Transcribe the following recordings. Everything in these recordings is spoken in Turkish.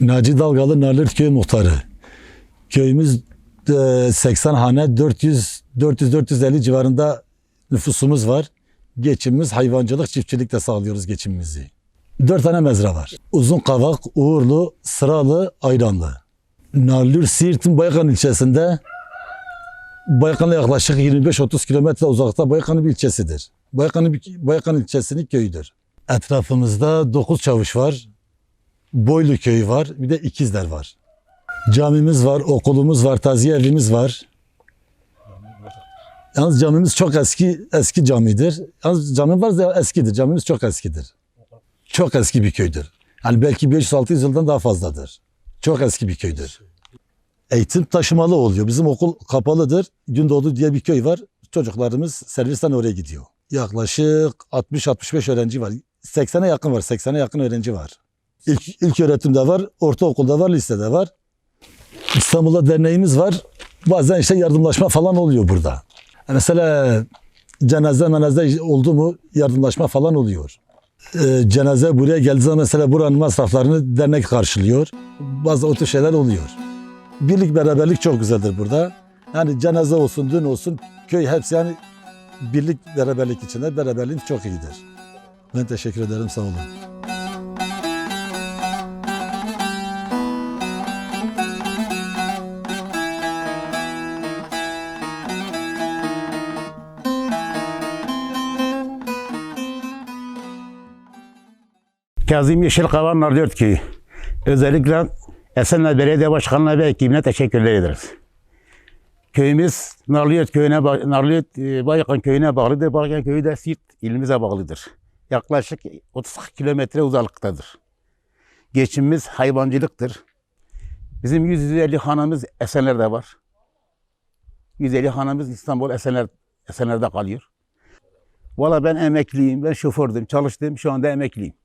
Naci Dalgalı Narlırt Köy Muhtarı. Köyümüz e, 80 hane 400 400 450 civarında nüfusumuz var. Geçimimiz hayvancılık, çiftçilikle sağlıyoruz geçimimizi. Dört tane mezra var. Uzun Kavak, Uğurlu, Sıralı, Ayranlı. Narlur Siirt'in Baykan ilçesinde Baykan'a yaklaşık 25-30 kilometre uzakta Baykan'ın bir ilçesidir. Baykan'ın Baykan ilçesinin köyüdür. Etrafımızda 9 çavuş var. Boylu köyü var. Bir de ikizler var. Camimiz var, okulumuz var, taziye evimiz var. Yalnız camimiz çok eski eski camidir. Yalnız cami var da eskidir. Camimiz çok eskidir. Çok eski bir köydür. Yani belki 500-600 yıldan daha fazladır. Çok eski bir köydür. Eğitim taşımalı oluyor. Bizim okul kapalıdır. Gündoğdu diye bir köy var. Çocuklarımız servisten oraya gidiyor. Yaklaşık 60-65 öğrenci var. 80'e yakın var. 80'e yakın öğrenci var. İlk, ilk öğretimde var, ortaokulda var, lisede var. İstanbul'da derneğimiz var. Bazen işte yardımlaşma falan oluyor burada. Mesela cenaze menaze oldu mu yardımlaşma falan oluyor. Ee, cenaze buraya geldiği zaman mesela buranın masraflarını dernek karşılıyor. Bazı o tür şeyler oluyor. Birlik beraberlik çok güzeldir burada. Yani cenaze olsun, dün olsun köy hepsi yani birlik beraberlik içinde beraberliğimiz çok iyidir. Ben teşekkür ederim sağ olun. Kazım Yeşilkavan Narlırt Köyü. Özellikle Esenler Belediye Başkanı'na ve ekibine teşekkürler ederiz. Köyümüz Narlırt Köyü'ne, Narlırt e, Baykan Köyü'ne bağlıdır. Baykan Köyü de Siirt ilimize bağlıdır. Yaklaşık 30 kilometre uzaklıktadır. Geçimimiz hayvancılıktır. Bizim 150 hanımız Esenler'de var. 150 hanımız İstanbul Esenler, Esenler'de kalıyor. Valla ben emekliyim, ben şofördüm, çalıştım, şu anda emekliyim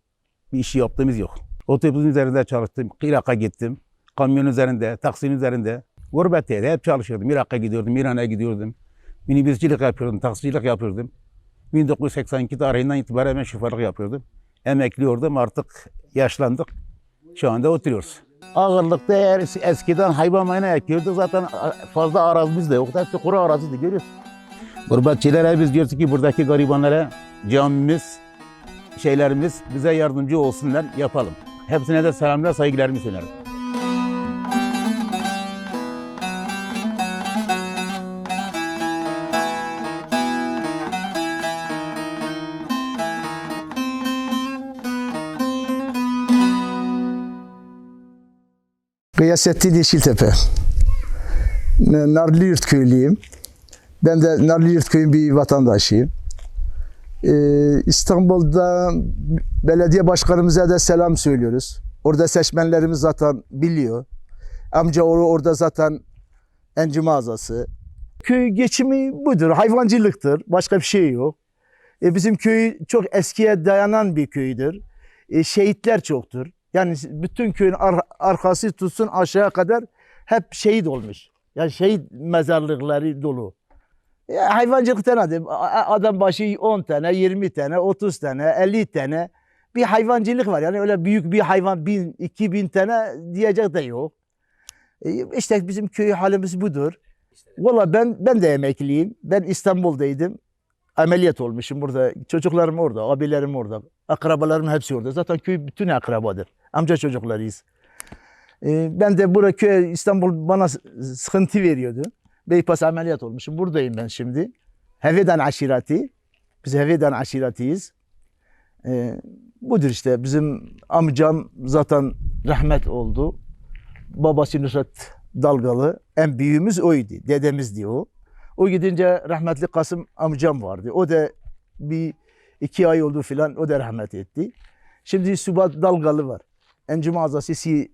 bir işi yaptığımız yok. Otobüsün üzerinde çalıştım, Irak'a gittim. Kamyon üzerinde, taksinin üzerinde. Gurbette hep çalışıyordum. Irak'a gidiyordum, İran'a gidiyordum. Minibüsçilik yapıyordum, taksicilik yapıyordum. 1982 tarihinden itibaren ben şoförlük yapıyordum. Emekliyordum, artık yaşlandık. Şu anda oturuyoruz. Ağırlıkta eğer eskiden hayvan mayına ekiyorduk zaten fazla arazimiz de yoktu. Hepsi kuru araziydi görüyoruz. Gurbetçilere biz diyoruz ki buradaki garibanlara camimiz, şeylerimiz bize yardımcı olsunlar yapalım. Hepsine de selamlar, saygılarımı söylerim. Gıyasettin Yeşiltepe. N- Narlıyurt köylüyüm. Ben de Narlıyurt köyün bir vatandaşıyım. Ee, İstanbul'da belediye başkanımıza da selam söylüyoruz. Orada seçmenlerimiz zaten biliyor. Amcaoğlu orada zaten enci mağazası. Köy geçimi budur, hayvancılıktır. Başka bir şey yok. E, bizim köy çok eskiye dayanan bir köydür. E, şehitler çoktur. Yani bütün köyün ar- arkası tutsun aşağı kadar hep şehit olmuş. Yani şehit mezarlıkları dolu. Ya hayvancılıktan adam, adam başı 10 tane, 20 tane, 30 tane, 50 tane bir hayvancılık var. Yani öyle büyük bir hayvan 1000, 2000 tane diyecek de yok. E, İşte bizim köy halimiz budur. Valla ben ben de emekliyim. Ben İstanbul'daydım. Ameliyat olmuşum burada. Çocuklarım orada, abilerim orada. Akrabalarım hepsi orada. Zaten köy bütün akrabadır. Amca çocuklarıyız. Ee, ben de burada köy İstanbul bana sıkıntı veriyordu. Beypas ameliyat olmuşum. Buradayım ben şimdi. Hevedan aşireti. Biz Hevedan aşiretiyiz. Ee, budur işte. Bizim amcam zaten rahmet oldu. Babası Nusret Dalgalı. En büyüğümüz oydu. Dedemizdi o. O gidince rahmetli Kasım amcam vardı. O da bir iki ay oldu filan o da rahmet etti. Şimdi Subat Dalgalı var. Enci mağazası Si-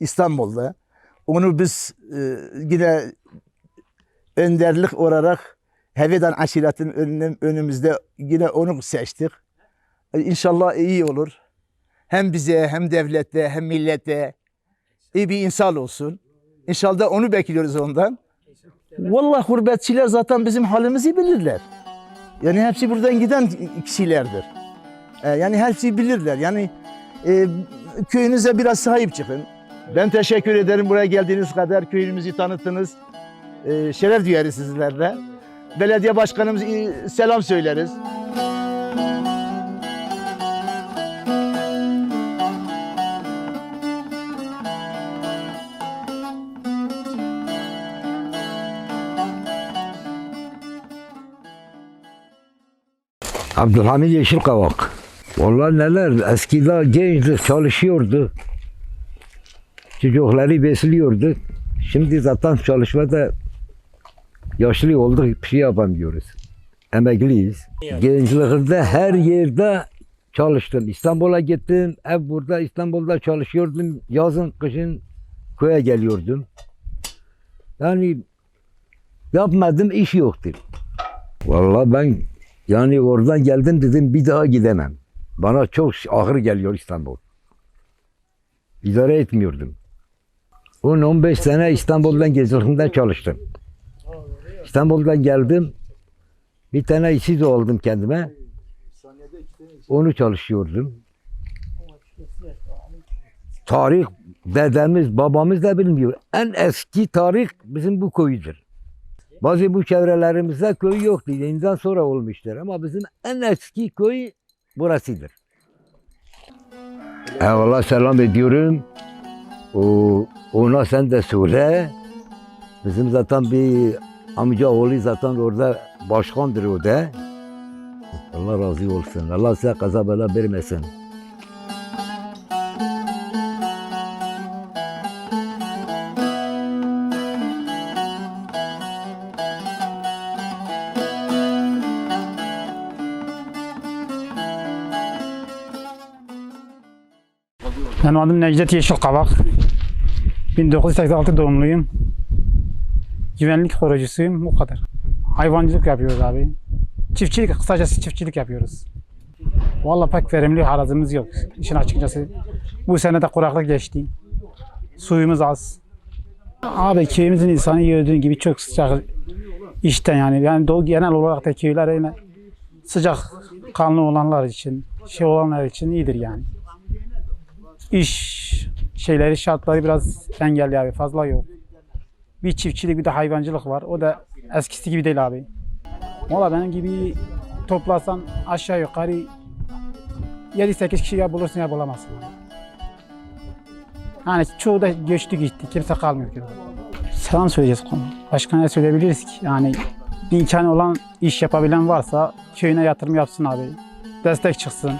İstanbul'da. Onu biz e, yine önderlik olarak Hevedan aşiretin önüm- önümüzde yine onu seçtik. E, İnşallah iyi olur. Hem bize hem devlete hem millete iyi bir insan olsun. İnşallah onu bekliyoruz ondan. Vallahi gurbetçiler zaten bizim halimizi bilirler. Yani hepsi buradan giden kişilerdir. Ee, yani hepsi bilirler. Yani e, köyünüze biraz sahip çıkın. Ben teşekkür ederim buraya geldiğiniz kadar köyümüzü tanıttınız. Ee, şeref duyarız sizlerle. Belediye başkanımız e, selam söyleriz. Abdülhamid Yeşilkavak. Vallahi neler eskiden gençti çalışıyordu. Çocukları besliyordu. Şimdi zaten çalışmada yaşlı olduk bir şey yapamıyoruz. Emekliyiz. Gençliğimde her yerde çalıştım. İstanbul'a gittim. Ev burada İstanbul'da çalışıyordum. Yazın kışın köye geliyordum. Yani yapmadım iş yoktu. Vallahi ben yani oradan geldim dedim bir daha gidemem. Bana çok ağır geliyor İstanbul. İdare etmiyordum. 10-15 sene İstanbul'dan gezildiğinde çalıştım. İstanbul'dan geldim. Bir tane işsiz oldum kendime. Onu çalışıyordum. Tarih dedemiz, babamız da bilmiyor. En eski tarih bizim bu köyüdür. Bazı bu çevrelerimizde köy yoktu. Yeniden sonra olmuştur. Ama bizim en eski köy burasıdır. Eyvallah selam ediyorum. O, ona sen de söyle. Bizim zaten bir amca oğlu zaten orada başkandır o da. Allah razı olsun. Allah size kaza bela vermesin. Benim adım Necdet Yeşilkavak. 1986 doğumluyum. Güvenlik koruyucusuyum. Bu kadar. Hayvancılık yapıyoruz abi. Çiftçilik, kısacası çiftçilik yapıyoruz. Vallahi pek verimli arazimiz yok. İşin açıkçası. Bu sene de kuraklık geçti. Suyumuz az. Abi köyümüzün insanı gördüğün gibi çok sıcak işten yani. Yani doğu genel olarak da köyler öyle sıcak kanlı olanlar için, şey olanlar için iyidir yani iş şeyleri şartları biraz engelli abi fazla yok. Bir çiftçilik bir de hayvancılık var. O da eskisi gibi değil abi. Valla benim gibi toplasan aşağı yukarı 7-8 kişi ya bulursun ya bulamazsın. Yani çoğu da göçtü gitti. Kimse kalmıyor ki. Selam söyleyeceğiz konu. Başka ne söyleyebiliriz ki? Yani bir imkanı olan iş yapabilen varsa köyüne yatırım yapsın abi. Destek çıksın.